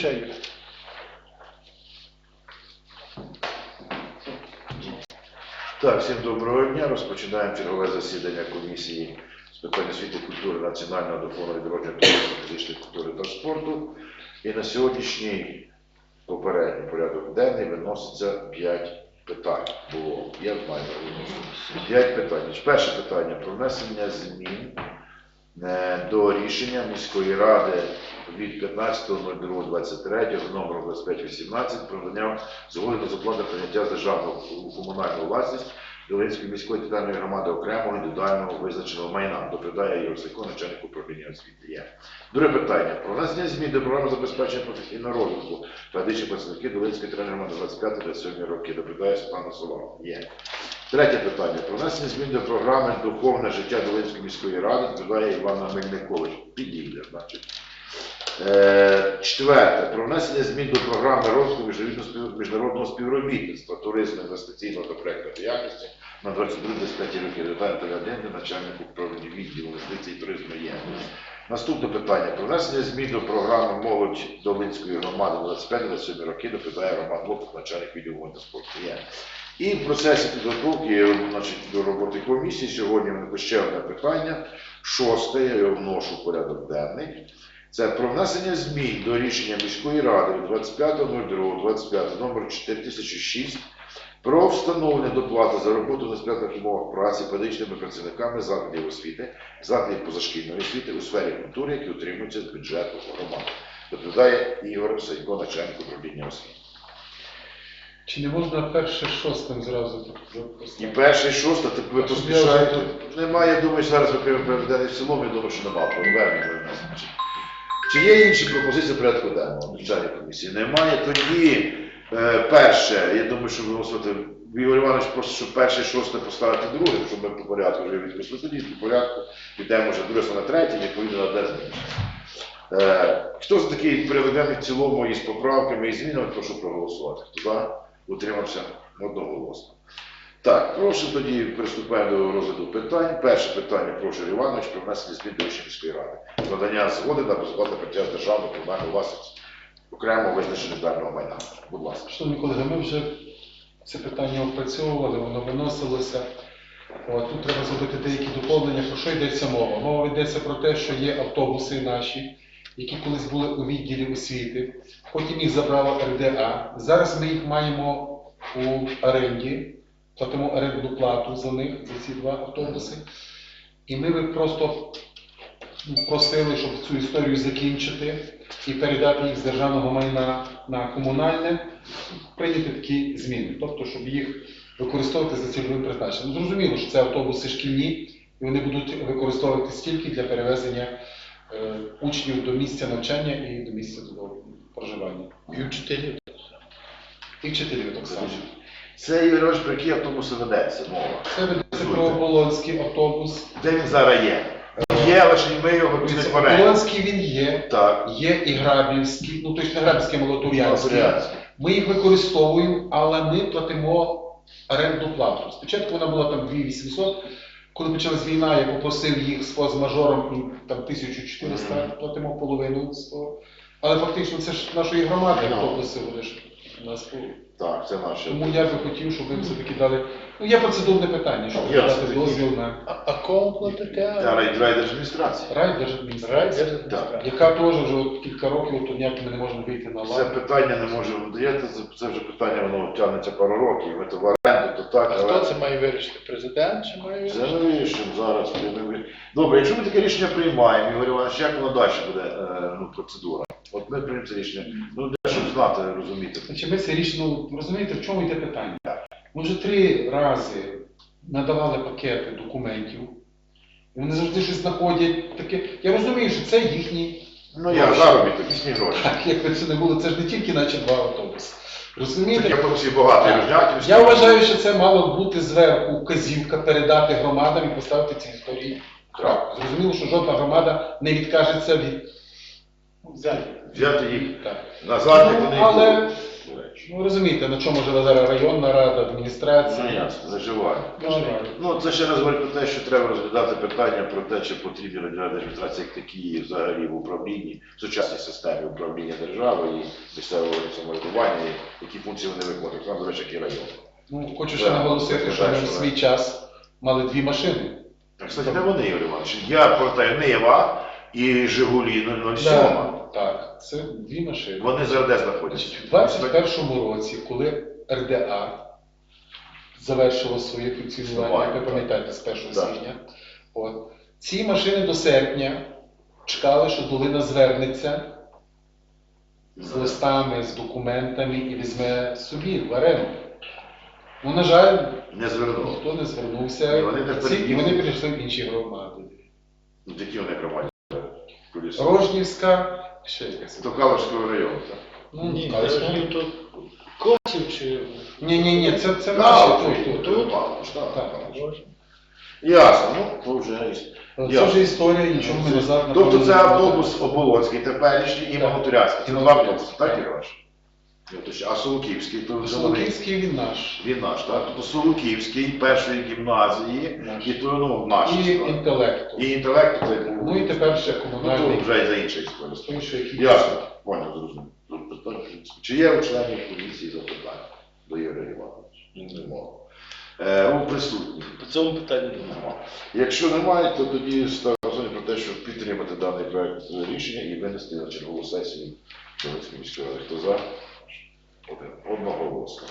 Включаю. Так, всім доброго дня. Розпочинаємо чергове засідання комісії з питань освіти, культури, національного духовного відродження туризму, фізичної культури та спорту. І на сьогоднішній попередній порядок денний виноситься 5 питань. Було, я виносити. 5 питань. Перше питання про внесення змін до рішення міської ради від 15.02.23 номером 2518 про надання згоди до заплату прийняття державного у комунальну власність Долинської міської територіальної громади окремого індивідуального визначеного майна. Доповідає Ігор Сико, начальник управління освіти. Є. Друге питання. Про внесення змін до програми забезпечення професійного розвитку педагогічних працівників Долинської територіальної громади 25-27 роки. Доповідає Світлана Солова. Є. Третє питання. Про внесення змін до програми Духовне життя Долинської міської ради доповідає Івана Мельникович. Підійде, значить. Е, Четверте. Про внесення змін до програми розвитку міжнародного співробітництва, туризму, інвестиційного та проєктної діяльності на 22-25 роки. Деталі Телеаденди, начальник управління відділу інвестицій туризму є. Наступне питання. Про внесення змін до програми молодь Долинської громади 25-27 роки доповідає Роман Лопух, начальник відділу та спорту є. І в процесі підготовки значить, до роботи комісії сьогодні ще одне питання. Шосте, я його вношу в порядок денний. Це про внесення змін до рішення міської ради від 25.02.25 номер 4006 про встановлення доплати за роботу на сприятливих умовах праці педагогічними працівниками закладів освіти, закладів позашкільної освіти у сфері культури, які утримуються з бюджету громади. Доповідає Ігор Сайко, начальник управління освіти. Чи не можна перше шостим зразу І перше, і шосте, так ви поспішаєте. Немає, я думаю, зараз приймемо переведений в цілому, я думаю, що немає повернення. Чи є інші пропозиції порядку денного начальній комісії? Немає. Тоді е, перше, я думаю, що виносити Ігор Іванович просто, щоб перше шосте поставити другим, щоб ми по порядку вже відпустили. Тоді по порядку підемо вже друге на третє, відповідно на де зміни. Е, хто за такий порядок денний в цілому із поправками і змінами, прошу проголосувати. Хто за? Утримався одноголосно. Так, прошу тоді приступаємо до розгляду питань. Перше питання, прошу Іванович, про внесення змін до рішення міської ради. Надання згоди на безоплатне прийняття державного комунального власності окремо визначених даного майна. Будь ласка. Шановні колеги, ми вже це питання опрацьовували, воно виносилося. От, тут треба зробити деякі доповнення. Про що йдеться мова? Мова йдеться про те, що є автобуси наші, які колись були у відділі освіти, потім їх забрала РДА. Зараз ми їх маємо у оренді, платимо орендну плату за них, за ці два автобуси. І ми би просто просили, щоб цю історію закінчити і передати їх з державного майна на комунальне, прийняти такі зміни, тобто, щоб їх використовувати за цільовим призначенням. Ну, Зрозуміло, що це автобуси шкільні, і вони будуть використовуватись тільки для перевезення е, учнів до місця навчання і до місця до проживання. І вчителів. І вчителів так само. Це Ігор Іванович, про які автобуси ведеться мова. Це ведеться про Оболонський автобус. Де він зараз є? Є, але ж ми його випустимо в. Оболонський він є, Так. є і Грабівський, ну тобто не Грабівський, а Молотур'янський. Матеріальський. Ми їх використовуємо, але ми платимо орендну плату. Спочатку вона була там 2800, коли почалась війна, я попросив їх з форс-мажором і там 1400 Мгм. платимо половину з того. Але фактично це ж нашої громади Ну. автобуси, вони ж у нас були. Так, це наше. Тому я би хотів, щоб ви все-таки дали. Ну, є процедурне питання, щоб Ясно. дати дозвіл на А, а кому платите? Та райдержадміністрація. райдержадміністрацію, Так. яка теж вже кілька років, от ніяк ми не можемо вийти на Це лад. питання не може видаєте, це, це вже питання, воно тягнеться пару років. Ми то в оренду, то так, А але хто це має вирішити? Президент чи має це вирішити? ми вирішимо зараз. ми не ви- Добре, якщо ми таке рішення приймаємо, Ігор Іванович, як воно далі буде е, ну, процедура? От ми приймемо це рішення. Ну, для щоб знати, розуміти. Значить, ми це рішення, ну, розумієте, в чому йде питання? Ми вже три рази надавали пакети документів, і вони завжди щось знаходять таке. Я розумію, що це їхні, Ну як заробіток, їхні гроші. так якби це не було, це ж не тільки наче два автобуси. Розумієте? автобусів багато, і Так. Рожнятівські. Я вважаю, що це мало бути зверху вказівка передати громадам і поставити ці історії. крапку. Зрозуміло, що жодна громада не відкажеться від Взяти. Взяти їх назад, як вони але були. Ну розумієте, на чому живе зараз районна рада, адміністрація. Ну ясно, заживає. Ну, Ну, це ще раз говорить про те, що треба розглядати питання про те, чи потрібні регіональні адміністрації як такі взагалі в управлінні, в сучасній системі управління держави і місцевого самоврядування, і які функції вони виконують. Там, до речі, як і район. Ну, хочу Да, ще наголосити, що ми в свій час мали дві машини. Так, кстати, де вони, Ігор Іванович? Я пам'ятаю Нива і Жигулі 007. Так, це дві машини. Вони зараз де знаходяться? В 21-му році, коли РДА завершило своє функціонування, як ви пам'ятаєте, з 1 Так. січня, от, ці машини до серпня чекали, що долина звернеться з листами, з документами і візьме собі в оренду. Ну, на жаль, Не звернув. ніхто не звернувся, І вони не Ці- і вони перейшли в інші громади. Які вони громаді? Рожнівська, ще якась. До Каловського району. так. Ну, Ні, але я ж- знаю, тут Косів чи... Ні, ні, ні, це, це наші тут, тут. так, Так. так. Ясно, ну, то вже є. Це Ясно. вже історія, нічого ми зараз. Тобто це автобус Оболонський теперішній і Так. Це два автобуси, так, так. Ігор Іванович? А Солоківський, то вже Солоківський він наш. він наш, так? Тобто Солоківський, першої гімназії, Наш. і то, ну, наш. І інтелекту. І інтелект, це був. Ну і тепер ще Ну, комунальний. то вже і за що який- Ясно, понял, зрозумів. Тут питання, в принципі. Чи є у членів комісії запитання до Ігоря Івановича? Немає. Е, у присутніх. По цьому питанню немає. Нема. Якщо немає, то тоді ставлю про те, щоб підтримати даний проект рішення і винести на чергову сесію Донецької міської ради. Хто за? Одноголосно.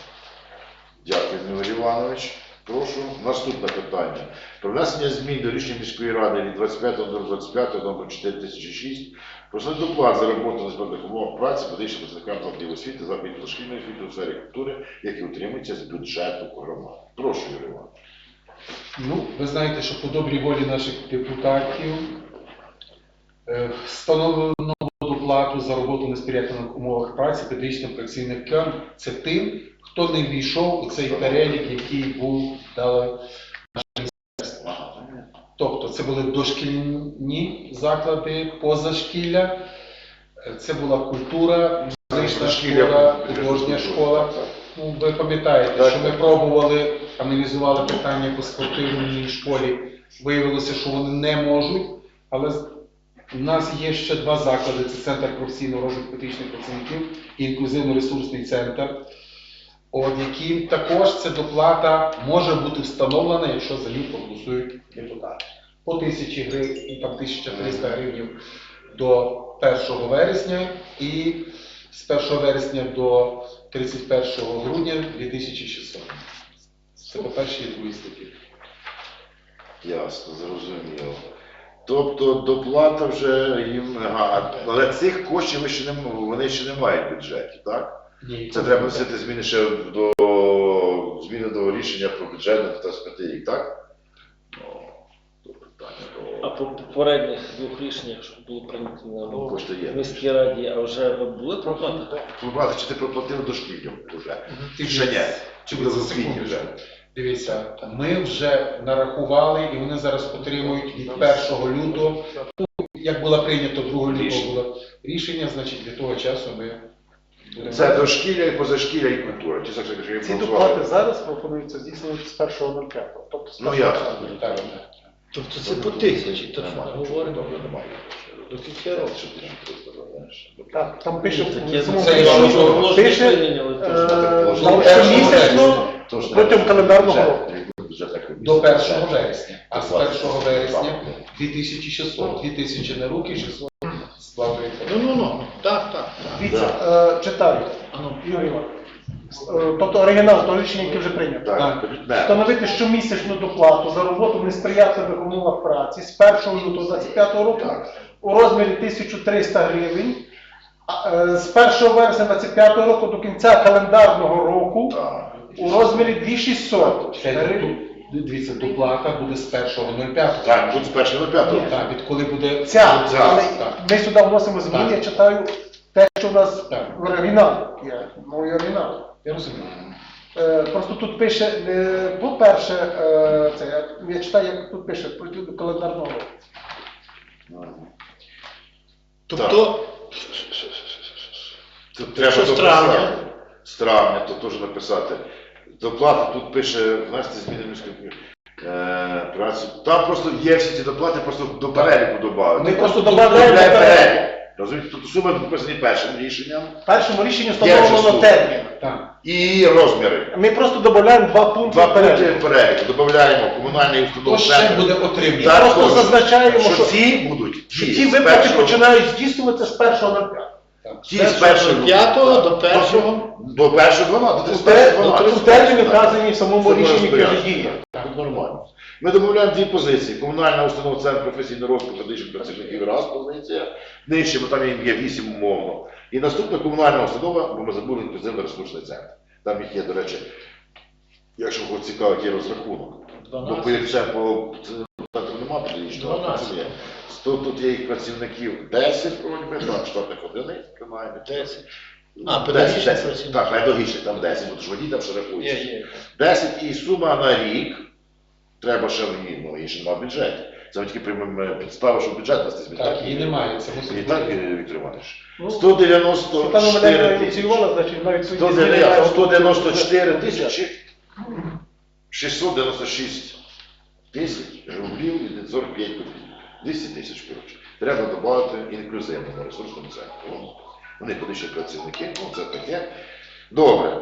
Дякую, Дмитро Іванович. Прошу. Наступне питання. Про внесення змін до рішення міської ради від 25.025 номер 4006 про доплат за роботу на умовах праці медичним працівникам закладів освіти, закладів дошкільної освіти у сфері культури, які утримуються з бюджету громади. Прошу, Юрій Іванович. Ну, ви знаєте, що по добрій волі наших депутатів е, встановлено доплату за роботу на сприятливих умовах праці педагогічним працівникам. Це тим, хто не війшов у цей перелік, який був дали Тобто це були дошкільні заклади, позашкілля, це була культура, музична школа, художня школа. Ну, ви пам'ятаєте, що ми пробували, аналізували питання по спортивній школі. Виявилося, що вони не можуть, але у нас є ще два заклади: це центр професійного розвитку педагогічних працівників і інклюзивно-ресурсний центр. От яким також ця доплата може бути встановлена, якщо за них проголосують депутати. По тисячі гривень, там 1300 гривень до 1 вересня і з 1 вересня до 31 грудня 2600. Це по першій і другій статті. Ясно, зрозуміло. Тобто доплата вже їм, ага, але цих коштів ми ще не, вони ще не мають в бюджеті, так? Ні, Це треба вносити зміни ще до зміни до рішення про бюджет на 15 рік, так? Ну, то питання А по попередніх двох рішеннях, що було прийнято на кошти є. міській раді, а вже були проплати? Плати, чи ти проплатив дошкільню вже? Ти Ще ні. Чи буде за освітні вже? Дивіться, ми вже нарахували і вони зараз отримують від 1 лютого. Ну, Як було прийнято 2 лютого було рішення, значить від того часу ми будемо. Це дошкілля і позашкілля і культура. Ті, так, що я Ці проголосував. доплати зараз пропонуються здійснювати з 1.05. Тобто з Ну, 1. Так, так. Тобто це по тисячі, то що ми говоримо. добре, немає. До кінця року. Так, там пише Таке в це законі, можна пише е, що? Ну, на щомісячно Тож протягом календарного року. До 1 вересня. А з 1 вересня 2600, 2000 на руки, 600 складується. Ну, ну, ну. Так, так. Дивіться, е, читаю. Ану. Юрій Іванович. Е, Тобто оригінал того рішення, яке вже прийнято. Так. Встановити щомісячну доплату за роботу в несприятливих умовах праці з 1 лютого 25 року у розмірі 1300 гривень, а, е, з 1 вересня 25 року до кінця календарного року Так. У розмірі 2600 Чекайте, гривень. тут, Дивіться, доплата буде з 1.05. Так, тут з першого п'ятого. Так, відколи буде Ця, Ця, але так. ми сюди вносимо зміни, Так. я читаю те, що в нас Так. в оригіналі. є, Мой оригінал. Я розумію. Е, просто тут пише, не, по-перше, е, це, я, я читаю, як тут пише, протягом календарного. Тобто, Тут треба Що з травня? З травня, то теж написати. Доплата тут пише внести зміни в міську е, працю. Там просто є всі ці доплати, просто до переліку додати. Ми просто додаємо перелік. Розумієте, тут суми написані першим рішенням В першому рішенні встановлено термін. Так. і розміри. Ми просто додаємо два пункти Два пункти перелік. переліку. Додаємо комунальний Хто установ ще центр. буде отримувати? Просто зазначаємо, що що- ці будуть Що ті ці з виплати першого- починають здійснюватися з 1.05. ті з першого 5 до першого. До першого 12, до У 31 У терміні вказані в самому рішенні розпорядження. Так, нормально. Ми додаємо дві позиції. Комунальна установа Центр професійного розвитку медичних працівників раз позиція. Нижче, бо там їм є вісім умовно. І наступна комунальна установа, бо ми забули інклюзивно-ресурсний центр. Там їх є, до речі, якщо когось цікавить, є розрахунок. Бо 12. по це по центру а 12. тут є. Тут, тут є їх працівників 10 вроді, так, штатних одиниць, принаймні. 10. А, 10, педагогічних 10. працівників. Так, педагогічних там 10, бо ж водій там ще рахується. Є, є. 10 і сума на рік, треба ще в ну, і ще нема в бюджеті. Це тільки приймемо підставу, що бюджет нас не Так, її немає. Це І так, бути. е, Віктор Іванович. Ну, Світлана 194 Валерійовна тисячі. ініціювала, значить, навіть 194 194 тисячі 696 тисяч рублів і 45 копійок. 200 тисяч, коротше. Треба додати інклюзивному ресурсному центру. Вони колишні працівники, ну це таке. Добре.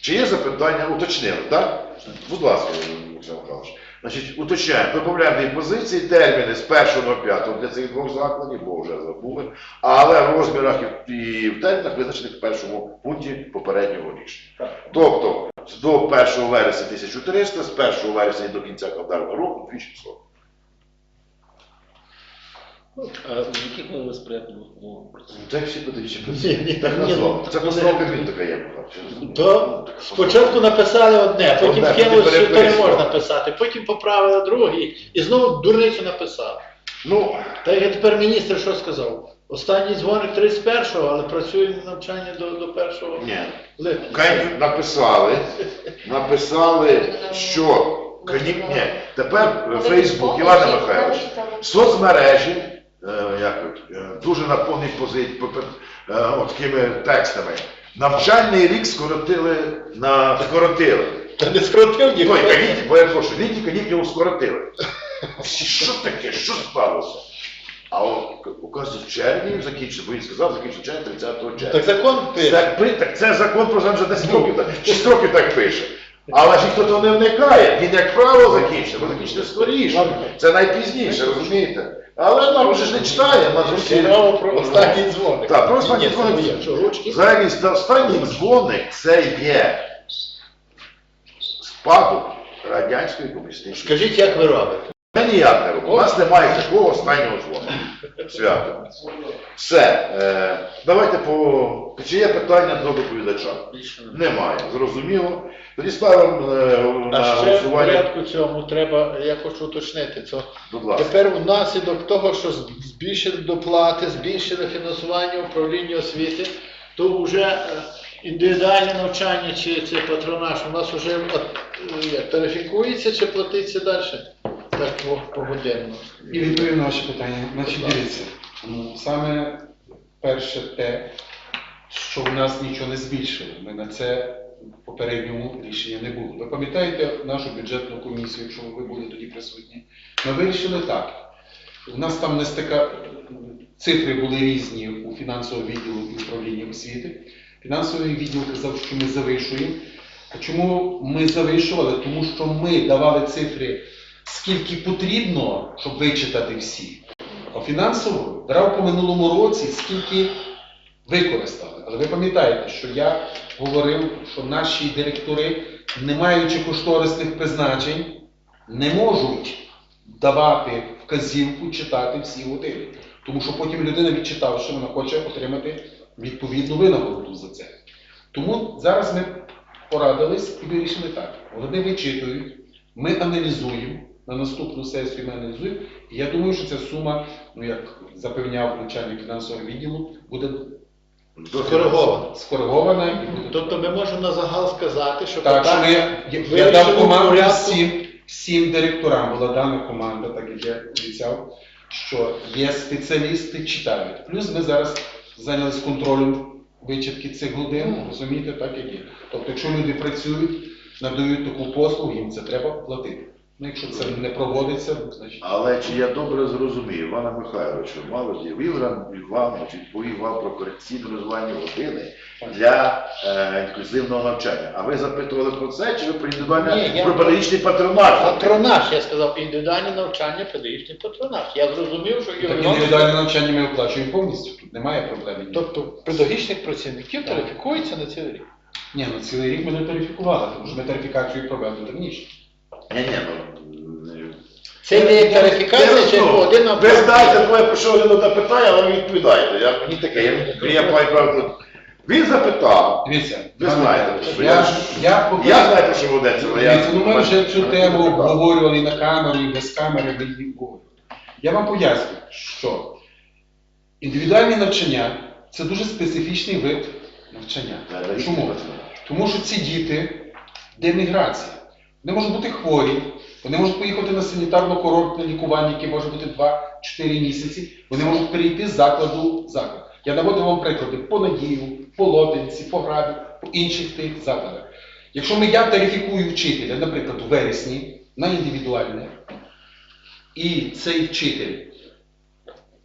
Чи є запитання? Уточнили, так? Будь ласка, Олександр Михайлович. Значить, уточняємо, додаємо дві позиції, терміни з 1.05 для цих двох закладів, бо вже забули, але в розмірах і і в термінах визначених в першому пункті попереднього рішення. Тобто до 1 вересня 1300, з 1 вересня до кінця календарного року 2600. А в яких ми умовах працюємо? Так всі подивіться ні, Так назвав. ну, Це постановка він така є. То Ну, спочатку написали одне, потім Одне, кинули, потім що то не переписували. можна писати, потім поправили друге і знову дурницю написали. Ну, Та я тепер міністр що сказав? Останній дзвоник 31-го, але працює навчання до, до 1 ні. липня. Кай написали, написали, що кані- ні, тепер е, Фейсбук, Іване Михайлович, соцмережі е, як, е, дуже наповнені позиції такими текстами. Навчальний рік скоротили на скоротили. Та не скоротив ніхто. Ой, канікули, бо я прошу, літні канікули скоротили. Всі, Що таке? Що сталося? А от, в червні закінчили, бо він сказав, закінчив червня 30 червня. Так закон пише. Так, так це закон про вже 10 років, так, 6 років так пише. Але ж ніхто того не вникає, він як правило закінчить, бо закінчити скоріше. Це найпізніше, розумієте? Але нам вже ж не читає, нас же всі... Мова про останній дзвоник. Так, про останній Ні, це дзвоник. моє. Що, ручки? Взагалі, останній дзвоник це є спадок радянської комуністичної. Скажіть, як ви робите? Ми ніяк не робимо. У нас немає такого останнього дзвону. Свято. Все. Е, давайте по. Чи є питання до доповідача? Більше. Немає. Зрозуміло. Тоді ставимо е, на ще в голосування. порядку цьому треба, я хочу уточнити, це Будь ласка. тепер внаслідок того, що збільшили доплати, збільшили фінансування управління освіти, то вже е, індивідуальне навчання чи це патронаж у нас вже от, е, як, тарифікується чи платиться далі? Так по- погодинно. І відповім на ваші питання. Значить, дивіться, ну, саме перше те, що в нас нічого не збільшили. Ми на це попередньому рішення не було. Ви пам'ятаєте нашу бюджетну комісію, якщо ви були тоді присутні? Ми вирішили так. У нас там не стика... цифри були різні у фінансовому відділу і управлінні освіти. Фінансовий відділ казав, що ми завишуємо. А чому ми завишували? Тому що ми давали цифри, скільки потрібно, щоб вичитати всі. А фінансово брав по минулому році, скільки використали. Але ви пам'ятаєте, що я говорив, що наші директори, не маючи кошторисних призначень, не можуть давати вказівку читати всі години. Тому що потім людина відчитавши, вона хоче отримати відповідну винагороду за це. Тому зараз ми порадились і вирішили так. Вони вичитують, ми аналізуємо, на наступну сесію ми аналізуємо, і я думаю, що ця сума, ну як запевняв начальник фінансового відділу, буде Скориговано. скоригована і буде. Тобто ми можемо на загал сказати, що Так, що ми, я, я дав команду порядку. всім, всім директорам, була дана команда, так як я обіцяв, що є спеціалісти, читають. Плюс ми зараз зайнялися контролем вичітки цих годин, розумієте, так як є. Тобто, якщо люди працюють, надають таку послугу, їм це треба платити. Ну, якщо це не проводиться, значить. Але чи я добре зрозумів, Івана Михайловича, мало дів, Іван Іванович відповів вам про корекційно розвивальні години для е, інклюзивного навчання. А ви запитували про це, чи ви про Ні, індивідуальний я- про педагогічний патронаж? Патронаж, я сказав, індивідуальне навчання, педагогічний патронаж. Я зрозумів, що Так Ігор індивідуальне навчання ми оплачуємо повністю, тут немає проблеми. Тобто педагогічних працівників тарифікується на цілий рік. Ні, ну цілий рік ми не тарифікували, тому що ми тарифікацію провели раніше. Ні, ні, ну, Це не тарифікація, чи ну, один на Ви знаєте, коли я прийшов на питання, але ви відповідаєте. Я, мені таке, я, я маю право. Він запитав, Дивіться, Ви пане знаєте, що я, я- я, я знаю, про що ведеться, але я... Дивіться, ну ми вже цю тему обговорювали на камеру, і без камери, ви її обговорювали. Я вам поясню, що індивідуальне навчання це дуже специфічний вид навчання. Чому? Тому що ці діти деміграція. Вони можуть бути хворі, вони можуть поїхати на санітарно-курортне лікування, яке може бути 2-4 місяці. Вони можуть перейти з закладу в заклад. Я наводив вам приклади по Надію, по Лодинці, по Грабі, по інших тих закладах. Якщо ми я тарифікую вчителя, наприклад, у вересні на індивідуальне, і цей вчитель,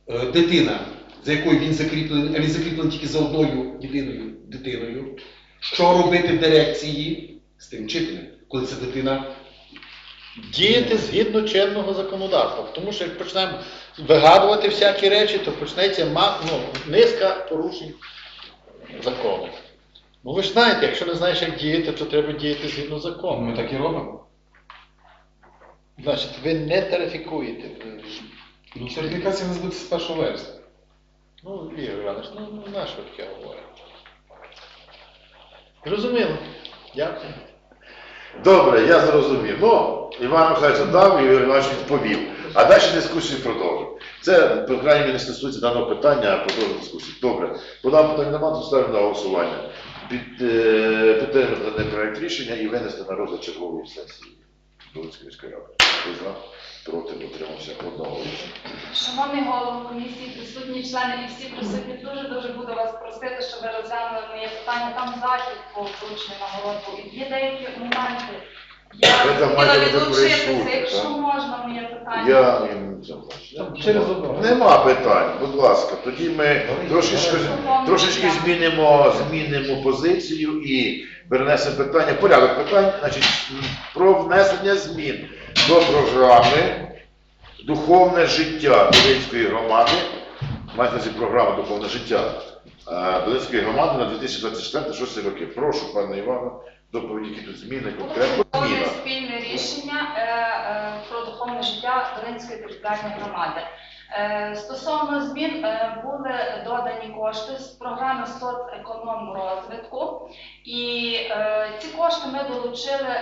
е, дитина, за якою він закріплений, він закріплений тільки за одною єдиною дитиною, що робити дирекції з тим вчителем, коли ця дитина Діяти згідно чинного законодавства. Тому що як почнемо вигадувати всякі речі, то почнеться ну, низка порушень закону. Ну ви ж знаєте, якщо не знаєш, як діяти, то треба діяти згідно закону. ми так і робимо. Значить, ви не тарифікуєте. Ну, тарифікація нас буде з 1 вересня. Ну, Ігор Іванович, ну, ну на що таке говорить? Зрозуміло. Дякую. Добре, я зрозумів. Ну, Іван Михайлович дав, і Ігор Іванович відповів. А далі дискусію продовжимо. Це, по крайній мірі, не стосується даного питання, а продовжуємо дискусію. Добре. По питання немає, то ставимо на голосування. Під, е, підтримати даний проект рішення і винести на розгляд чергової сесії Долинської міської ради. Проти, утримався одного. Шановний голово комісії, присутні члени і всі присутні, дуже дуже буду вас просити, щоб ви розглянули моє питання. Там захід по врученню нагородку. І є деякі моменти. Я хотіла відлучитися, якщо можна моє питання. Я це через одного. Нема питань, будь ласка. Тоді ми трошечки, трошечки змінимо, змінимо позицію і перенесемо питання, порядок питань, значить, про внесення змін до програми Духовне життя Долинської громади. Мається на цій програма Духовне життя е, Долинської громади на 2024-2026 роки. Прошу, пане Івана доповідь, які тут зміни, конкретно спільне рішення е, е, про духовне життя Долинської територіальної громади. Е, Стосовно змін е, були додані кошти з програми соцекономрозвитку, і е, ці кошти ми долучили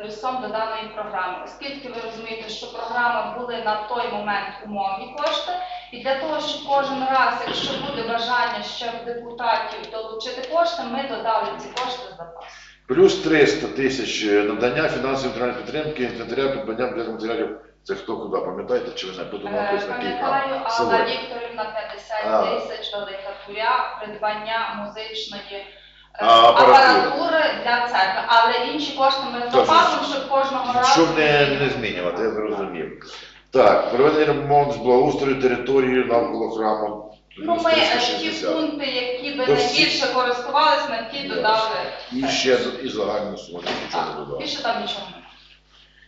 плюсом до даної програми, оскільки ви розумієте, що програма були на той момент умовні кошти, і для того, щоб кожен раз, якщо буде бажання ще в депутатів долучити кошти, ми додали ці кошти з запасу. Плюс 300 тисяч надання фінансової підтримки, інвентаря, придбання матеріалів. Це хто куди, пам'ятаєте, чи ви не Е, написано кілька Пам'ятаю, село. Алла Вікторівна 50 тисяч велика туря, придбання музичної е, А, апаратури. апаратури для церкви. Але інші кошти ми Тож, запасом, щоб кожного разу. Щоб не, не змінювати, я зрозумів. Так, проведення ремонт з благоустрою території навколо храму. Ну, ми е, ті 360. пункти, які би То всі- найбільше користувалися, на ті додали. І ще з- і загальну суму, нічого не Так, додав. Більше там нічого немає.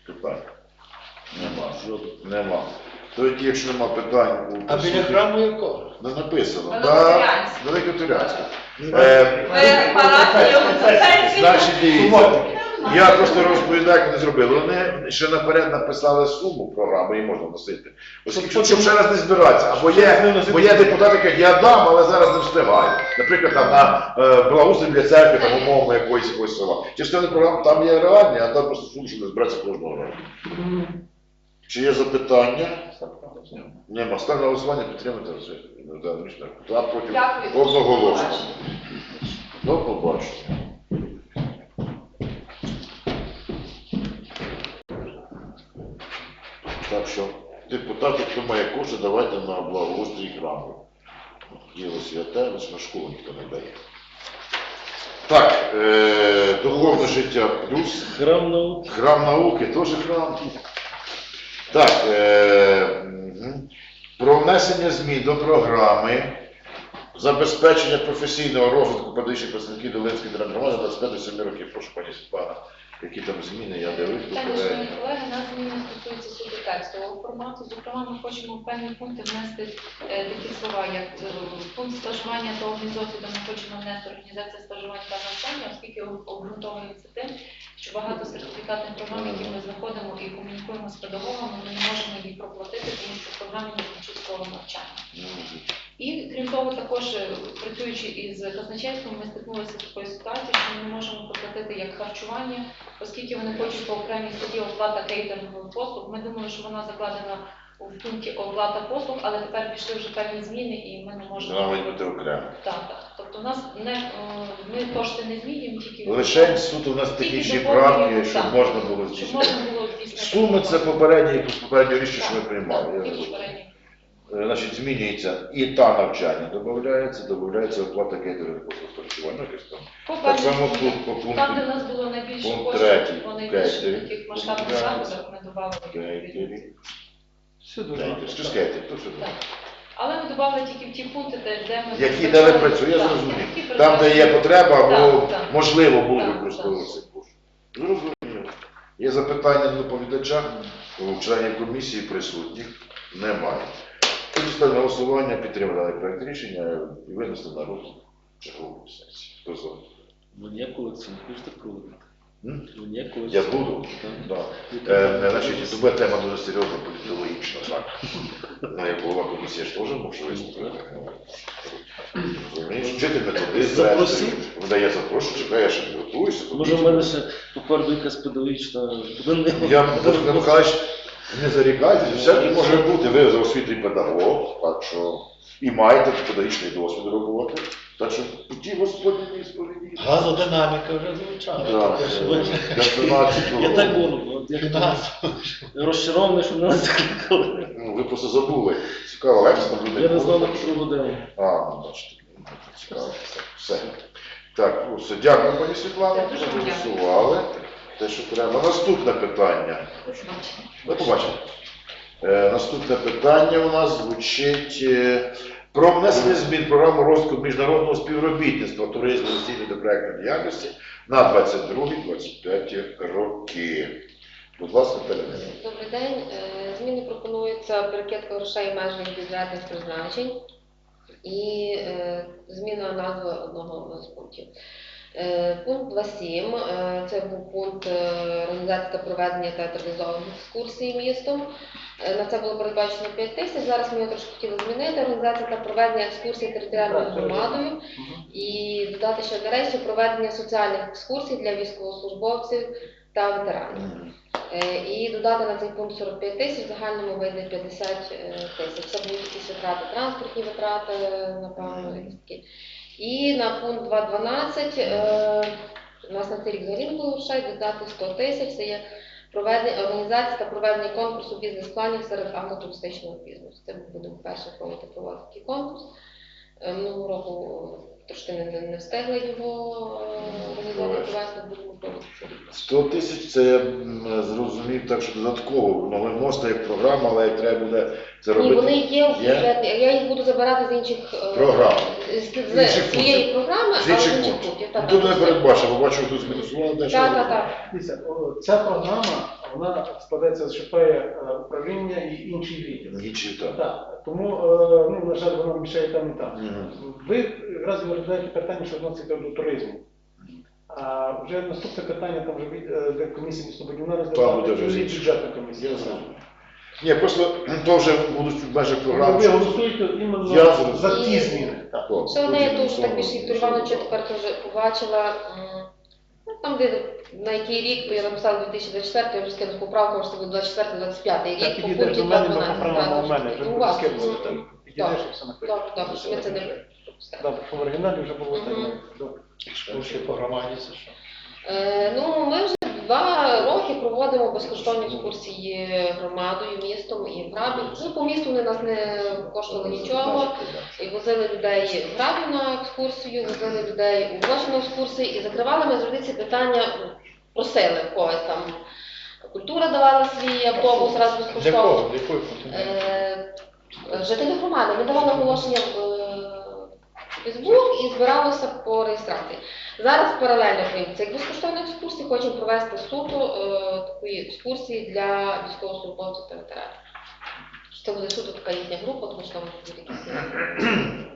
Питань? Нема. Нема. Тоді, якщо нема питань, у А біля присутніх- храму якого? не написано. Великотурянське. Великотурянське. Е, Ви палацію. Значить, дивіться. Я просто розповідаю, як вони зробили. Вони ще наперед написали суму програми, її можна носити. Оскільки, щоб, щоб ще раз не збиратися. Або є, бо є депутати, які кажуть, я дам, але зараз не встигаю. Наприклад, там на е, благоустрій для церкви, там умовно якоїсь якоїсь села. Частина програм там є реальні, а там просто сума, щоб не збиратися кожного разу. Чи є запитання? Нема. Ставлю на голосування, підтримати. Да, рішення. Проти. Дякую. Одноголосно. До побачення. Так що, депутати, хто має кошти, давайте на благоустрій храму. Діло святе, лише на школу ніхто не дає. Так, е, духовне життя плюс. Храм науки. Храм науки, теж храм. Так, е, про внесення змін до програми забезпечення професійного розвитку педагогічних працівників Долинської державної громади 25-7 років. Прошу, пані Світлана, які там зміни, я дивлюсь Так, шановні колеги, нас зміни стосуються суто текстового формату. Зокрема, ми хочемо в певні пункти внести е, такі слова, як е, пункт стажування та обмін досвідом ми хочемо внести організація стажування та навчання, оскільки об- обґрунтовується тим, що багато сертифікатних програм, які ми знаходимо і комунікуємо з педагогами, ми не можемо їх проплатити, тому що програми не тимчасового навчання. І крім того, також е, працюючи із казначейством, ми стикнулися з такою ситуацією, що ми не можемо проплатити як харчування, оскільки вони хочуть по окремій статті оплата кейтерингових послуг. Ми думали, що вона закладена в пункті оплата послуг, але тепер пішли вже певні зміни, і ми не можемо. Вона має бути окремо. Так, так. Тобто у нас не е, ми кошти не змінюємо, тільки Лише суто у нас технічні доповнюємо, правки, щоб можна було здійснити. можна було. Суми це попередні, попереднє рішення, що ми приймали. Так, я ті розумію. попередні. Е, Значить, змінюється і та навчання додається, додається оплата кейтерингу по харчування. якось там. По Так само тут по пункту Там, де в нас було найбільше пункт коштів третій, по найбільш кейтеринг. таких масштабних Додається. заходах, ми додали кейтеринг, Всюди кейтеринг, що кейтеринг, то що Так. Але ми додали тільки в ті пункти, де, де ми Які де ви працюєте, я Так, зрозумів. Там, де є потреба, або Так, так. можливо було Так, використовувати цей кошт. Зрозуміло. Є запитання до доповідача, у членів комісії присутніх немає. Тоді ставлю на голосування, підтримати даний проект рішення і винести на розгляд чергову сесію. Хто за? Колекцію не хочете проводити? М? Ви Я колекцію? буду. Так. Да. Е, значить, тебе тема дуже серйозна політологічна, так? Ну, як голова комісії ж теж може виступити. Розумієш, вчитель методист, Запросіть. зрештою, видає запрошую, чекає, я ще готуюся. Може, в мене ще попереду якась педагогічна. Я Микола Михайлович, не зарікайтеся, всяке може бути. Ви за освітний педагог, так що і маєте педагогічний досвід роботи. Так що путі Господні сповіді. Газодинаміка вже звучала. Так, Я ж бачу. для 12 Я так от як Фінансово. розчарований, що мене не закликали. Ну, ви просто забули. Цікаво, як там люди. Я не знав котру годину. А, ну, бачите, цікаво. Все. Так, ну, все. Дякую, пані Світлана. Дякую. Голосували. Те, що треба. Наступне питання. До побачення. Е, наступне питання у нас звучить е, про внесення змін в програму розвитку міжнародного співробітництва туризму інвестиційної та проектної діяльності на 22-25 роки. Будь ласка, Наталя Добрий день. Е, Зміни пропонуються перекидка грошей в межах бюджетних призначень і зміна назви одного з пунктів. Е, Пункт 2.7 е, це був пункт е, організації та проведення театралізованих екскурсій містом. На це було передбачено 5 тисяч. Зараз ми його трошки хотіли змінити. Організація та проведення екскурсій територіальною громадою і додати ще речі проведення соціальних екскурсій для військовослужбовців та ветеранів. І додати на цей пункт 45 тисяч, в загальному вийде 50 е, тисяч. Це будуть якісь витрати, транспортні витрати, напевно, якісь такі. І на пункт 2.12 е, у нас на цей рік взагалі не було грошей, додати 100 тисяч. Це є проведення організація та проведення конкурсу бізнес-планів серед агротуристичного бізнесу. Це ми будемо вперше проводити проводити такий конкурс. Е, Минулого року трошки не, не, не встигли його е, проводити цей рік. 100 тисяч це я м, зрозумів так, що додатково. Ну, ви вносите як програму, але як треба буде це Ні, робити. вони є в Є? бюджетні, я їх буду забирати з інших е, Програм. з, з, Інших з цієї програми, З а інших з інших пунктів. пунктів. Ну, Тут не так, передбачено, бо бачу, тут змінусували дещо. так, так, так. Дивіться, о, ця програма вона складається з ШП е, управління і інші відділи. Інші так. Так, тому, е, ну, на жаль, вона мішає там і там. Мгм. Ви якраз розглядаєте питання, що відноситься до туризму. А вже наступне питання, там вже від- е, де комісія містобудівна Там буде розглядає, вже і бюджетна комісія. Я знаю. Ні, просто то вже будуть в межах Ви програми. голосуєте іменно Я зрозумів. за ті зміни. Так. О, Ще одне, я теж так більше Віктор Івановича тепер теж побачила. м, ну, Там, де на який рік, бо я написала 2024, я вже скину поправку, що це буде 24-25 Так, рік по пункті до мене, ми 2.12. поправимо у мене, вже У буде вас. скидувати. Так. Підійдеш і все напишеш. добре, що ми це не. Добре, що в оригіналі вже було так. Добре. Ще по громаді це що? Е, ну, ми вже два роки проводимо безкоштовні екскурсії громадою, містом і Грабі. Ну, по місту вони нас не коштували нічого. І возили людей в Грабів на екскурсію, возили людей у на екскурсії і закривали ми завжди ці питання, ну, просили когось там. Культура давала свій автобус раз Для безкоштовно. кого? Для якої? Е, Жителі громади, ми давали оголошення в е, Фейсбук і збиралося по реєстрації. Зараз паралельно крім цих безкоштовних екскурсій хочемо провести суто е, такі екскурсії для військовослужбовців та ветеранів. Це буде суто така їхня група, тому що там будуть якісь е,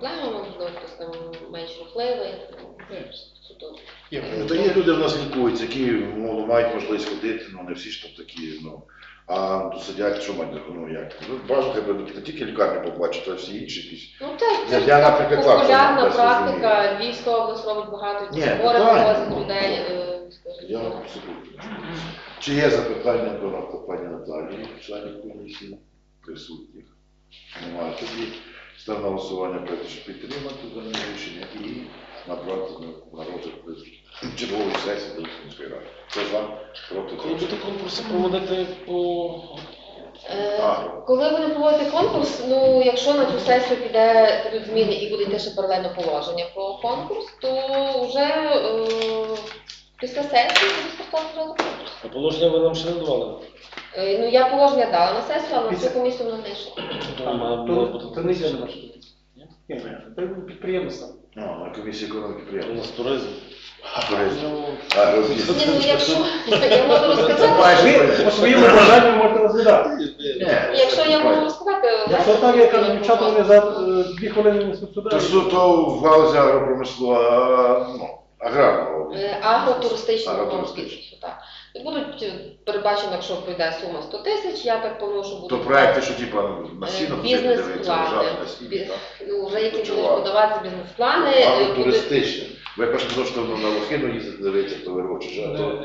з можливо, хтось там менш рухливий. ну, Суто Є. Ну, то є люди в нас лікуються, які мовно, мають можливість ходити, ну не всі ж там такі, ну. А тут сидять, що мають, ну як? Ну, бажано тебе не тільки лікарні побачити, а всі інші якісь. Ну, так, це Я- я, наприклад, так, популярна десь практика. Львівська область робить багато правильно. привозять людей. е, Я абсолютно. Чи є запитання до пані Наталії, членів комісії, присутніх? Немає. Тоді став на голосування щоб підтримати дане рішення і направити на- розгляд чергової сесії до міської ради. Хто за? Проти? Коли будете конкурси проводити по Е, А. Коли вони проводять конкурс, ну якщо на цю сесію піде підуть зміни і буде йти ще паралельно положення про конкурс, то вже е, після сесії буде стартувати конкурс. а положення ви нам ще не давали? Е, ну я положення дала на сесію, але на цю комісію вона не йшла. То Там, має то- має бути Це не. Ні, це підприємство. А, на комісії економіки У приємно. нас туризм. Туризм. Ну, А. Ні, ну якщо я можу розказати, Ви по своєму бажанню можете розглядати. Якщо я можу розказати, Якщо там, як кажуть, дівчата, вони за е, дві хвилини несуть сюди. То що то в галузі агропромислова, ну, аграрного. Е, Агротуристичного Агротуристичного. бізнесу, так. І будуть е, передбачено, якщо прийде сума 100 тисяч, я так планую, що То будуть проекти, що типа на Е, сіно бізнес-плани. так? ну, вже які будуть подаватися бізнес-плани. е, будуть- Ви перше казав, що воно на Лохину їздити дивитися, то ви хочете, а то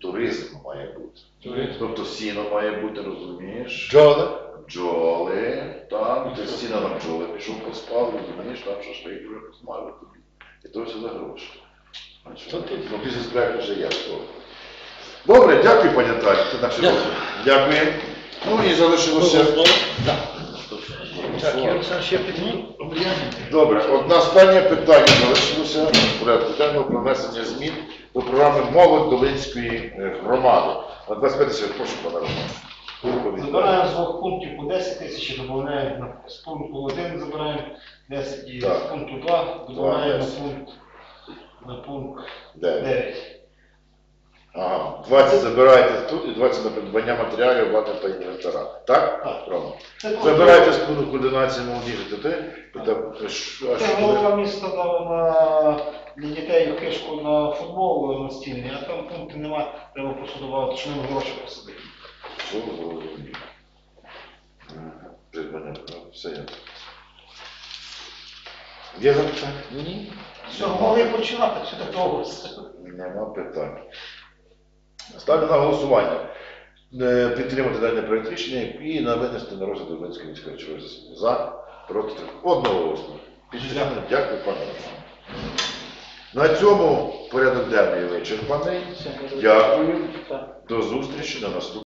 туризм має бути. Тобто сіно має бути, розумієш? Джоли. Бджоли, там, ти сіно на бджоли пішов, поспав, розумієш, там що швейк вже посмажив тобі. І то все за гроші. Ну, бізнес-проект вже є. то. Добре, дякую, пані Наталі. Це наше Дякую. Дякую. Ну і залишилося. Так, я Олександр ще. Добре, одне останнє питання залишилося в порядку денного про внесення змін до програми молодь Долинської е, громади. На 25 прошу пане Роман. Забираємо з двох пунктів по 10 тисяч і додаємо з пункту 1 забираємо 10 і Так. з пункту 2 додаємо на 10. пункт на пункт Де? 9. Ага, 20 забираєте тут і 20 на придбання матеріалів, обладнання та інвентара. Так? Так. Рома? Це просто- Забирайте з пункту координації молодіжі дітей. і е, що- а Це що голова ви- міста дала на для дітей кишку на футбол настільний, а там пункту нема, треба посудувати, що ми гроші посадити. Що ви? Ага, Придбання, ну, все ясно. Є запитання? Ні. Все, могли починати, все так довго. Нема питань. Ставлю на голосування. Е, Підтримати дане проєкт рішення і на винести на розгляд Донецької міської чергової засідання. За, проти, одноголосно. Підтримано. Дякую, пане. На цьому порядок денний вичерпаний. Дякую. До зустрічі на наступному.